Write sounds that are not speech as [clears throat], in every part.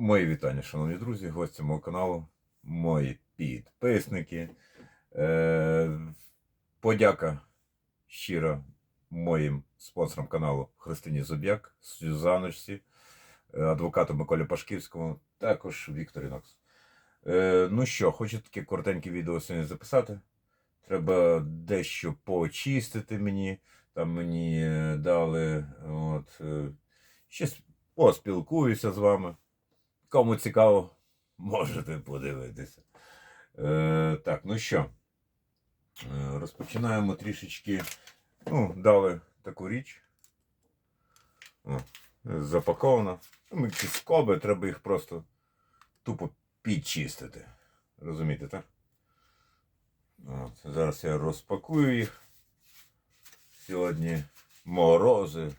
Мої вітання, шановні друзі, гості мого каналу, мої підписники. Е, подяка щира моїм спонсорам каналу Христині Зуб'як, Сюзаночці, е, адвокату Миколі Пашківському, також Вікторі Нокс. Е, ну що, хочу таке коротеньке відео сьогодні записати. Треба дещо почистити мені. Там мені дали. От, ще поспілкуюся з вами. Кому цікаво, можете подивитися. Е, так, ну що, е, розпочинаємо трішечки. Ну, дали таку річ. О, запакована. Ну, якісь скоби, треба їх просто тупо підчистити. Розумієте, так? От, зараз я розпакую їх. Сьогодні морози,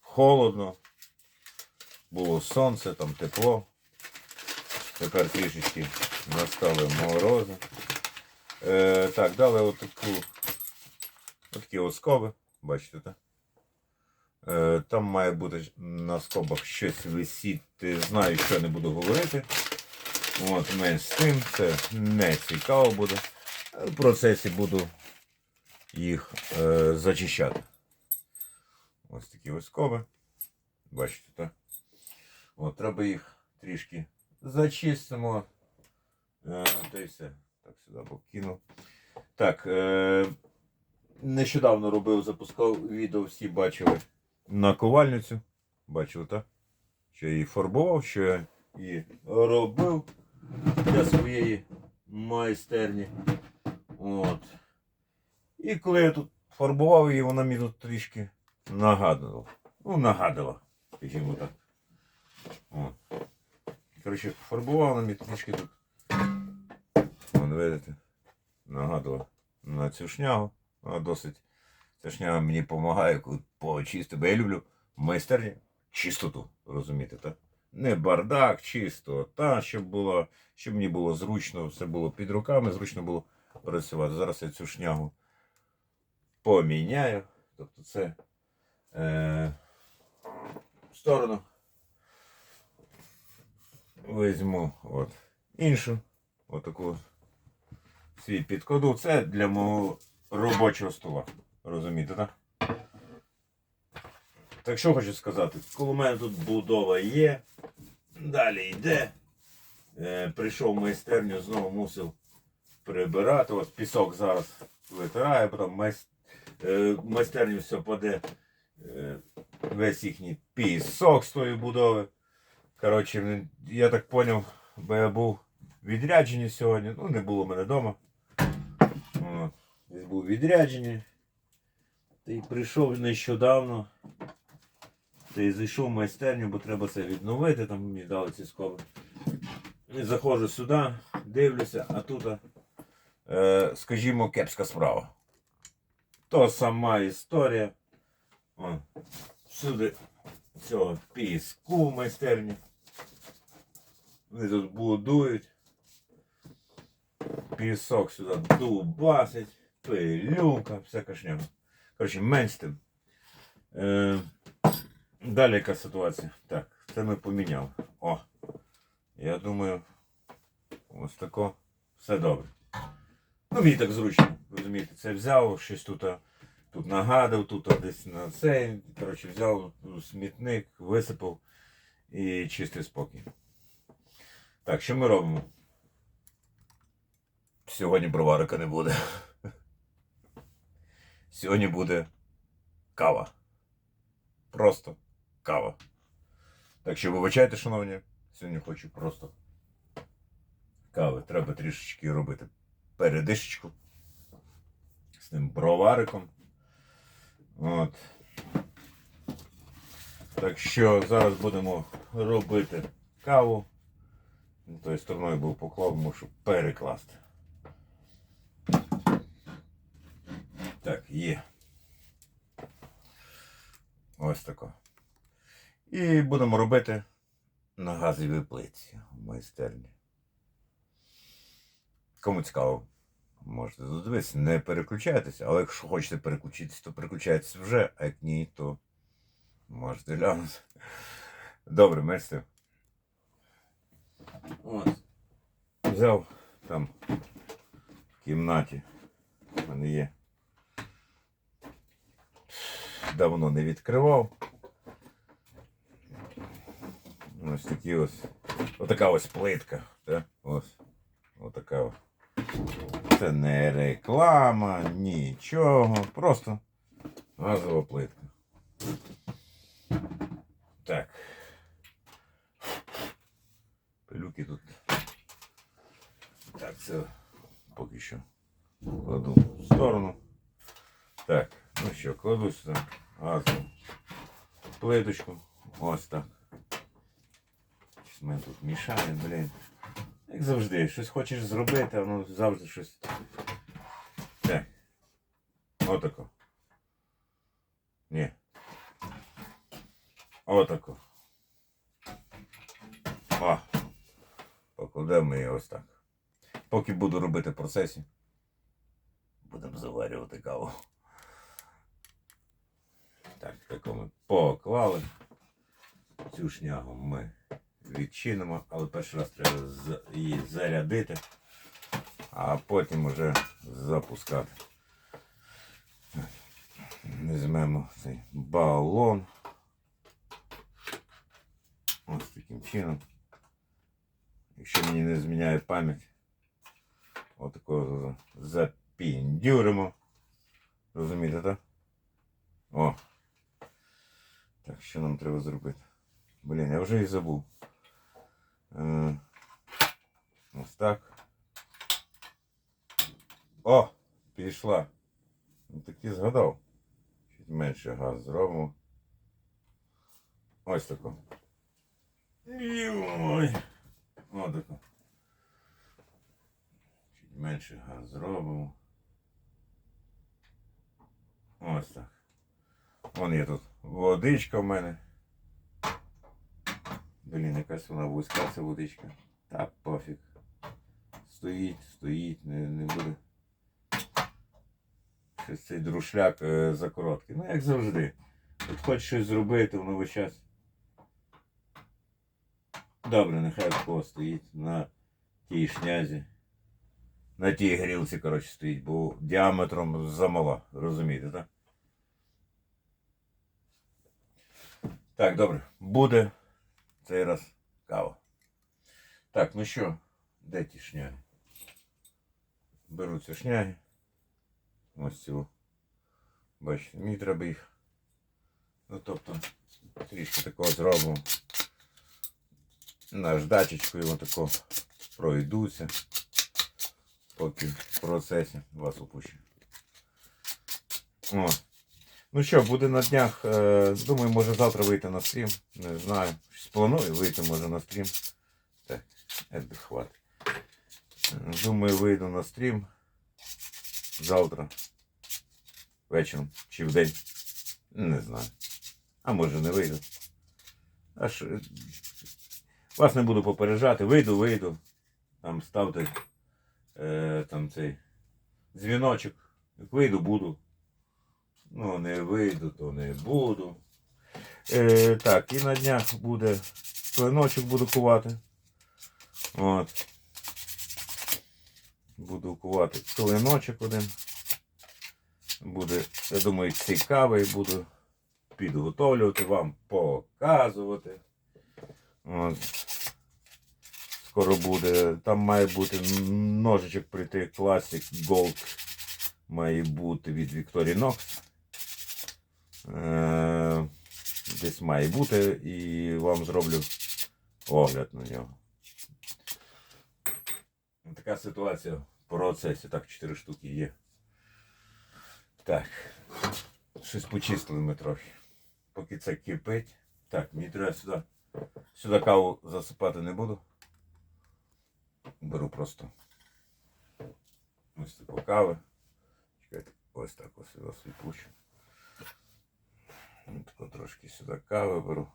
холодно. Було сонце, там тепло. Тепер трішечки настали морози. Е, так, дали отаку, отакі от скоби, бачите, так? Е, там має бути на скобах щось висіти. Знаю, що не буду говорити. От, менш з тим, це не цікаво буде. В процесі буду їх е, зачищати. Ось такі ось скоби. Бачите, так? От, треба їх трішки зачистимо. Е. Так, сюди покинув. Так, е, нещодавно робив, запускав відео, всі бачили наковальницю. Бачили, так? Що я її фарбував, що я її робив для своєї майстерні. От. І коли я тут фарбував її, вона мені тут трішки нагадувала. Ну, нагадала, скажімо так. От. Коротше, фарбував вона мені трішки тут. Вон, видите, нагадувала на цю шнягу. Вона досить. Ця шняга мені допомагає почистити, бо я люблю в майстерні чистоту, розумієте, так? Не бардак, чисто, та, щоб було, щоб мені було зручно, все було під руками, зручно було працювати. Зараз я цю шнягу поміняю. Тобто це е, сторону візьму от, іншу, отаку от, свій підкладу. Це для мого робочого стола. Розумієте, так? Так що хочу сказати, коли у мене тут будова є, далі йде. Е, прийшов в майстерню, знову мусив прибирати. Ось пісок зараз витирає, потім майс... е, майстерню все паде е, весь їхній пісок з тої будови. Коротше, я так зрозумів, бо я був відряджений сьогодні, ну не було мене вдома. От, Десь був відряджений. Та й прийшов нещодавно. Й зайшов в майстерню, бо треба це відновити, там мені дали ці скоби. І заходжу сюди, дивлюся, а тут, е, скажімо, кепська справа. То сама історія. О, всюди цього піску в майстерні. Вони тут будують. Пісок сюди дубасить, пилюка, всяка шняга. Коротше, менш тим. Е, далі яка ситуація? Так, це ми поміняли. О! Я думаю, ось тако все добре. Ну, мені так зручно, розумієте, це взяв, щось тут, тут нагадав, тут десь на цей. Коротше, взяв смітник, висипав і чистий спокій. Так, що ми робимо? Сьогодні броварика не буде. Сьогодні буде кава. Просто кава. Так що вибачайте, шановні, сьогодні хочу просто кави. Треба трішечки робити передишечку з тим бровариком. От. Так що зараз будемо робити каву. Тою стороною був поклав, мушу перекласти. Так, є. Ось тако. І будемо робити на газовій плиті в майстерні. Кому цікаво, можете додивитися, не переключайтеся, але якщо хочете переключитися, то переключайтеся вже, а як ні, то можете глянути. Добре, мерсі. От. Взяв там в кімнаті. в мене є. Давно не відкривав. Ось такі ось. Отака ось плитка. Да? Ось. Отака ось. Це не реклама, нічого. Просто газова плитка. Так. Пилюки тут. Так, це поки що кладу в сторону. Так, ну що, кладу сюди газову плиточку. Ось так. Щось мене тут мішає, блін. Як завжди, щось хочеш зробити, а воно завжди щось. Так. Отако. Ні. Отако. О. Покладемо її ось так. Поки буду робити процесі. Будемо заварювати каву. Так, таку ми поклали. Цю шнягу ми відчинимо, але перший раз треба її зарядити, а потім вже запускати. Візьмемо цей балон. Ось таким чином. Якщо мені не зміняє пам'ять, отакого запіндюримо. Розумієте, так? О. Так, що нам треба зробити? Блін, я вже і забув. Е, ось так. О! Пішла. Ну, таки згадав. Чуть менше газ зробимо. Ось тако. Ой. Ось тако. Чуть менше газ зробимо. Ось так. Вон є тут водичка в мене. Блін, якась вона вузька ця водичка. Та пофіг. Стоїть, стоїть, не, не буде. Щось цей друшляк е, за короткий. Ну, як завжди. От хочеш щось зробити, воно весь час. Добре, нехай тако стоїть на тій шнязі. На тій грілці, коротше, стоїть, бо діаметром замала. Розумієте, так? Так, добре. Буде цей раз кава. Так, ну що, де ті шняги? Беру ці шняги. Ось цю. Бачите, мені треба їх. Ну тобто, трішки такого зробимо. Наждачечкою отако пройдуся. Поки в процесі вас опущу. О. Ну що, буде на днях. Е, думаю, може завтра вийти на стрім. Не знаю. Щось планую вийти може на стрім. Так, хватить. Думаю, вийду на стрім. Завтра. Вечором чи в день. Не знаю. А може не вийду. Аж вас не буду попереджати. Вийду, вийду. Там ставте е, там цей дзвіночок. Як вийду, буду. Ну, не вийду, то не буду. Е, так, і на днях буде клиночок буду кувати. От. Буду кувати клиночок один. Буде, я думаю, цікавий, буду підготовлювати вам, показувати. От. Скоро буде. Там має бути ножичок прийти Classic Gold. Має бути від Victorinox. Е, десь має бути і вам зроблю огляд на нього. Така ситуація в процесі. Так, 4 штуки є. Так. Щось почистили ми трохи. Поки це кипить. Так, мені треба сюди. Сюди каву засипати не буду. Беру просто ось таку кави. Чекайте, ось так ось сюди світлучу. Тако трошки сюди кави беру.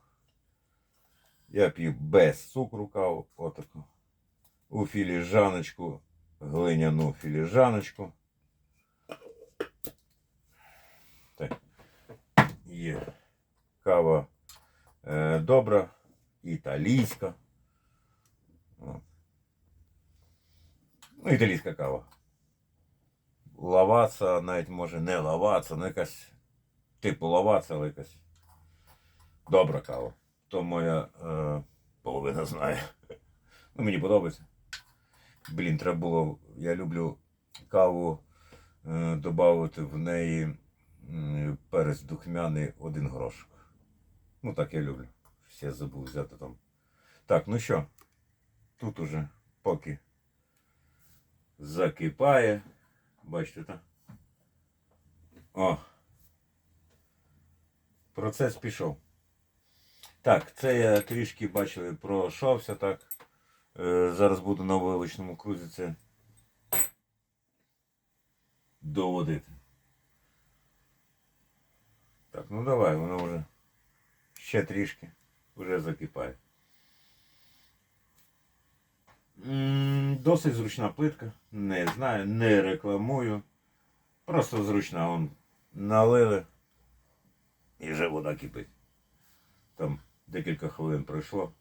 Я п'ю без цукру каву, отаку. У філіжаночку, глиняну філіжаночку. Так. Є кава е, добра, італійська. Ну, італійська кава. Лаваца, навіть може не лаваца, ну якась типу лаваца, але якась добра кава. То моя е, половина знає. Ну, мені подобається. Блін, треба було. Я люблю каву е, додати в неї перець духмяний один грошик. Ну так я люблю. Ще забув взяти там. Так, ну що, тут уже поки закипає. Бачите, так? О. Процес пішов. Так, це я трішки бачили, пройшовся так. Е, зараз буду на вилочному крузі це доводити. Так, ну давай, воно вже ще трішки вже закипає. М, Досить зручна плитка. Не знаю, не рекламую. Просто зручна. Он налили і вже вода кипить. Там декілька хвилин пройшло.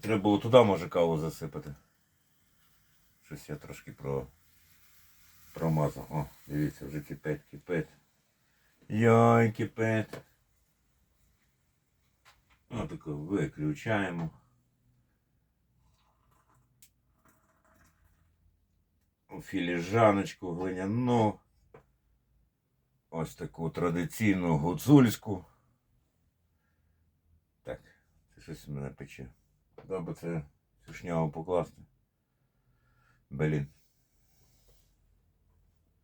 Треба було туди, може, каву засипати. Щось я трошки про... промазав. О, дивіться, вже кипить, кипить. Йой, кипить. Отако виключаємо. Філіжаночку глиняну. Ось таку традиційну гуцульську. Так, це щось мене пече. Добре це цю покласти. Блін.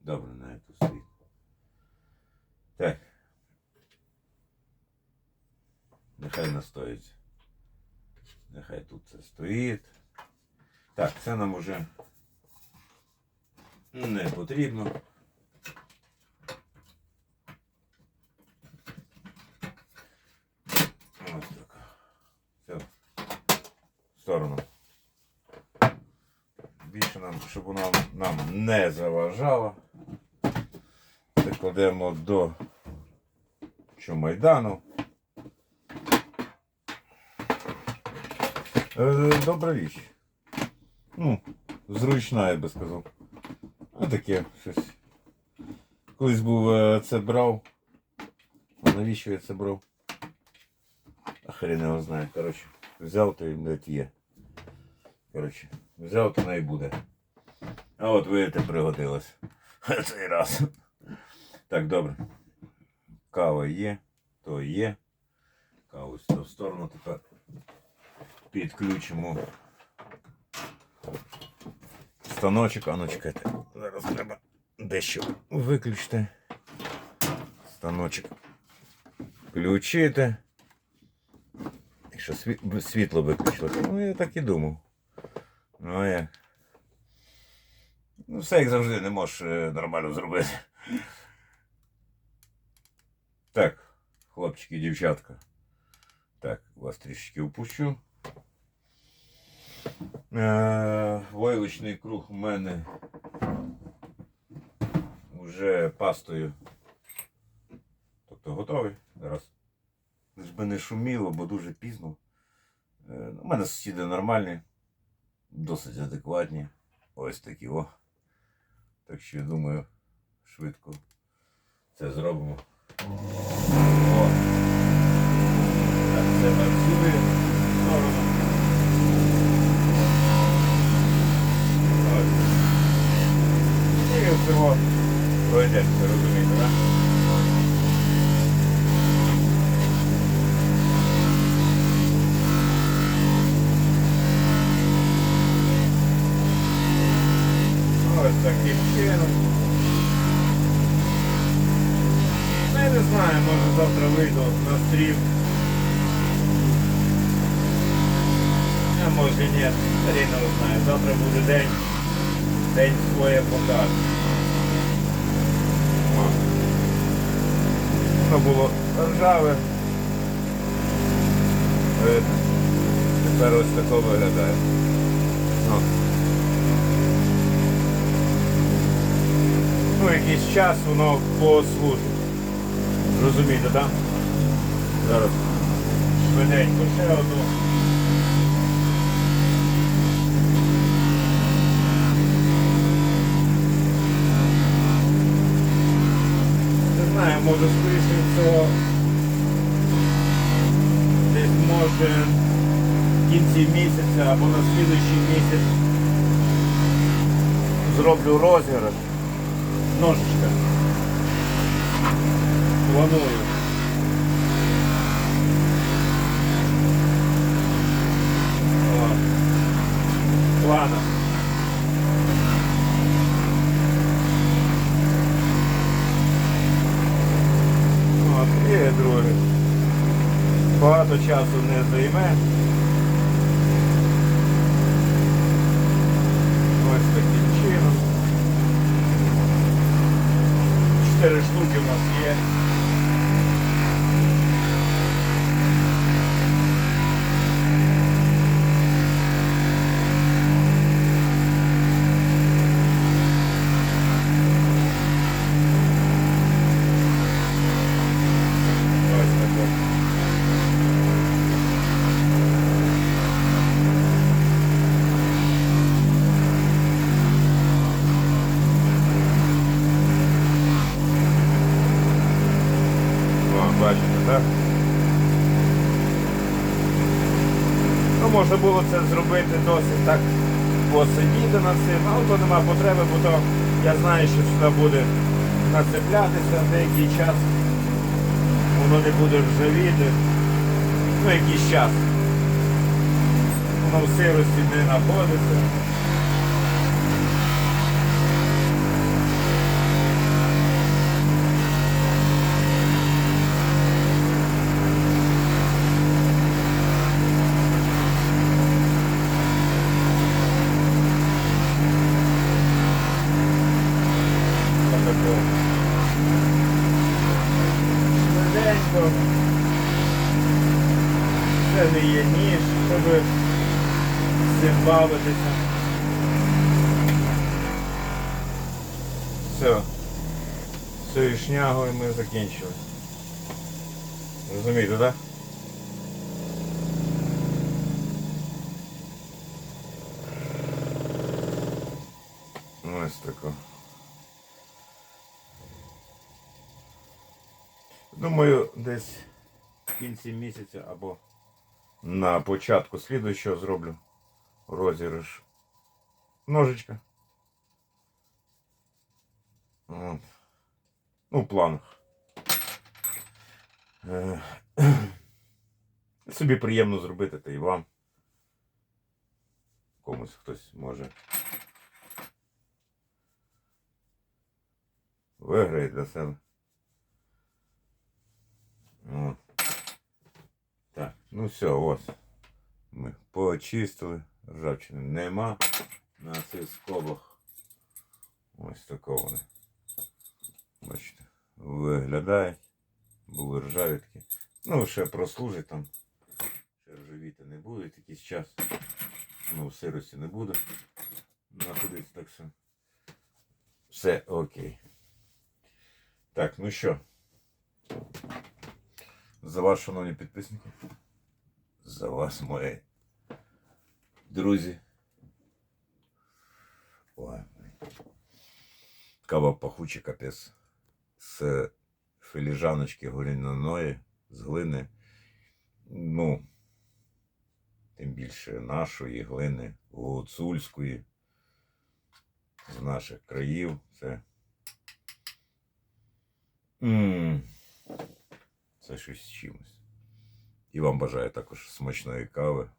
Добре, на эту стоїть. Так. Нехай настоїть. Нехай тут це стоїть. Так, це нам уже не потрібно. Ось так. Все. В сторону. Більше нам, щоб вона нам не заважала. Це до чумайдану. Е, Добра річ. Ну, зручна, я би сказав. А таке щось. Колись був е, це брав. А навіщо я це брав? А хрен його знає. Коротше, взяв то і блядь, є. Коротше, взяв то не буде. А от видите, пригодилось. Цей раз. Так, добре. Кава є, то є. Каву сюди в сторону тепер підключимо станочок. А ну чекайте. Зараз треба дещо виключити. Станочок включити. Якщо сві- світло виключилося. Ну я так і думав. Ну а як? Ну, все як завжди не можеш е, нормально зробити. Так, хлопчики дівчатка. Так, вас трішечки опущу. Е, Войлочний круг у мене вже пастою. Тобто готовий. Зараз. Лиш би не шуміло, бо дуже пізно. Е, ну, У мене сусіди нормальні, досить адекватні. Ось такі о. Так що я думаю, швидко це зробимо. О. Так, це працює в сторону. Ось. І всього розумієте, так? Ось таким чином. Ну, я не знаю, може завтра вийду на стрім. А може ні, Каріна не знає. Завтра буде день. День своє покаже. Воно було ржаве. Видно. Тепер ось тако виглядає. О. Ну, якийсь час воно послужить. Розумієте, так? Зараз швиденько ще одну. Може скоріше всього десь може в кінці місяця або на слідуючий місяць зроблю розіграш. Ножичка. Планую. О, в планах. От, друге. Багато часу не займе. Ось таким чином. Чотири штуки у нас є. Ось таке. О, бачите, так? Ну, можна було це зробити досить так посидіти над цим, але то нема потреби, бо то я знаю, що сюди буде нацеплятися деякий час. Воно не буде ржавіти. Ну, якийсь час. Воно в сирості не знаходиться. Отако. Швиденько. Це не є ніж, щоб цим бавитися. Все. Цією шнягою ми закінчили. Розумієте, так? Ось тако. Думаю, десь в кінці місяця або на початку слідуючого зроблю розіграш ножичка. От. Ну, в планах. Е, [clears throat] Собі приємно зробити, та і вам. Комусь хтось може. Виграє для себе. От. Так, ну все, ось. Ми почистили. Ржавчини нема. На цих скобах. Ось такого вони. Бачите, виглядають. Були ржаві такі. Ну, ще прослужить там. Ще ржавіти не буде якийсь час. Ну, в сирості не буде. Знаходиться так що. Все окей. Так, ну що. За вас, шановні підписники. За вас, мої друзі. Ой. Кава пахуча капець. З філіжаночки глиняної, з глини. Ну, тим більше нашої глини, гуцульської, з наших країв. Це. м Це щось з чимось. І вам бажаю також смачної кави.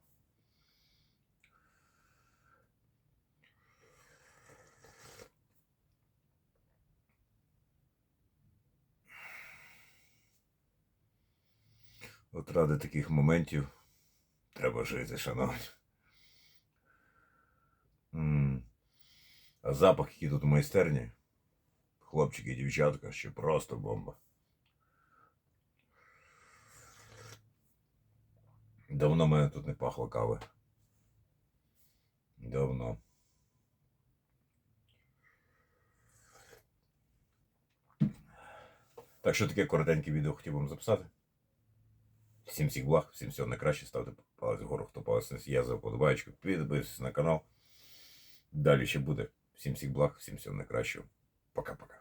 От ради таких моментів треба жити, шановні. А запах, який тут в майстерні, хлопчики і дівчатка, ще просто бомба. Давно мене тут не пахло кави. Давно. Так що таке коротеньке відео хотів вам записати. Всім всіх благ, всім всього найкраще. Ставте палець вгору, хто палець не з'їздив, подобаєчку, підписуйтесь на канал. Далі ще буде. Всім всіх благ, всім всього найкращого. Пока-пока.